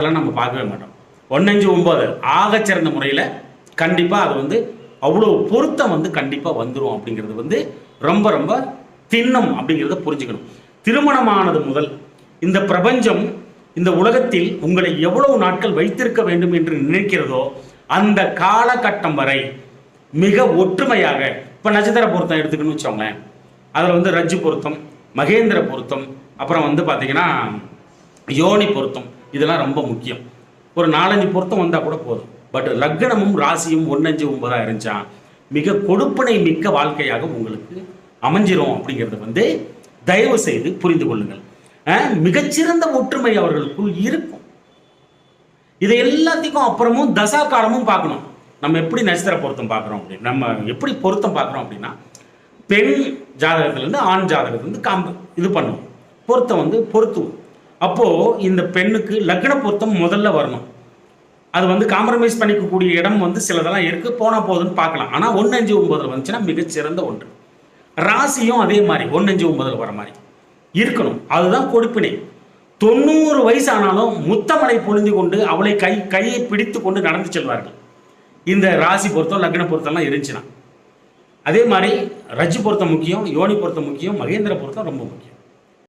அதெல்லாம் நம்ம பார்க்கவே மாட்டோம். ஒன்னஞ்சு ஒம்பது ஆகச்சிறந்த முறையில் கண்டிப்பாக அது வந்து அவ்வளோ பொருத்தம் வந்து கண்டிப்பாக வந்துடும் அப்படிங்கிறது வந்து ரொம்ப ரொம்ப திண்ணம் அப்படிங்கிறத புரிஞ்சுக்கணும். திருமணமானது முதல் இந்த பிரபஞ்சம் இந்த உலகத்தில் உங்களை எவ்வளவு நாட்கள் வைத்திருக்க வேண்டும் என்று நினைக்கிறதோ அந்த காலகட்டம் வரை மிக ஒற்றுமையாக இப்போ நட்சத்திர பொருத்தம் எடுத்துக்கணும்னு வச்சோங்களேன் அதில் வந்து ரஜ்ஜு பொருத்தம் மகேந்திர பொருத்தம் அப்புறம் வந்து பார்த்தீங்கன்னா யோனி பொருத்தம் இதெல்லாம் ரொம்ப முக்கியம். ஒரு நாலஞ்சு பொருத்தம் வந்தால் கூட போதும். பட் லக்னமும் ராசியும் ஒன்னஞ்சு ஒன்பதாக இருந்துச்சா மிக கொடுப்பனை மிக்க வாழ்க்கையாக உங்களுக்கு அமைஞ்சிரும் அப்படிங்கிறத வந்து தயவு செய்து புரிந்து கொள்ளுங்கள். மிகச்சிறந்த ஒற்றுமை அவர்களுக்குள் இருக்கும். இதை எல்லாத்துக்கும் அப்புறமும் தசா காலமும் பார்க்கணும். நம்ம எப்படி நட்சத்திர பொருத்தம் பார்க்குறோம் அப்படின்னு நம்ம எப்படி பொருத்தம் பார்க்குறோம் அப்படின்னா பெண் ஜாதகத்துலேருந்து ஆண் ஜாதகத்துலேருந்து காம்பு இது பண்ணுவோம். பொருத்தம் வந்து பொருத்துவோம். அப்போது இந்த பெண்ணுக்கு லக்ன பொருத்தம் முதல்ல வரணும். அது வந்து காம்ப்ரமைஸ் பண்ணிக்கக்கூடிய இடம் வந்து சிலதெல்லாம் இருக்குது போனால் போதுன்னு பார்க்கலாம். ஆனால் ஒன்று அஞ்சு ஒன்பதில் வந்துச்சுன்னா மிகச்சிறந்த ஒன்று. ராசியும் அதே மாதிரி ஒன்று அஞ்சு ஒன்பதில் வர மாதிரி. இருக்கணும். அதுதான் கொடுப்பினை. தொண்ணூறு வயசு ஆனாலும் முத்தமலை பொழிந்து கொண்டு அவளை கை கையை பிடித்து கொண்டு நடந்து செல்வார்கள். இந்த ராசி பொருத்தம் லக்ன பொருத்தம்லாம் இருந்துச்சுன்னா. அதே மாதிரி ரஜி பொருத்தம் முக்கியம் யோனி பொருத்தம் முக்கியம் மகேந்திர பொருத்தம் ரொம்ப முக்கியம்.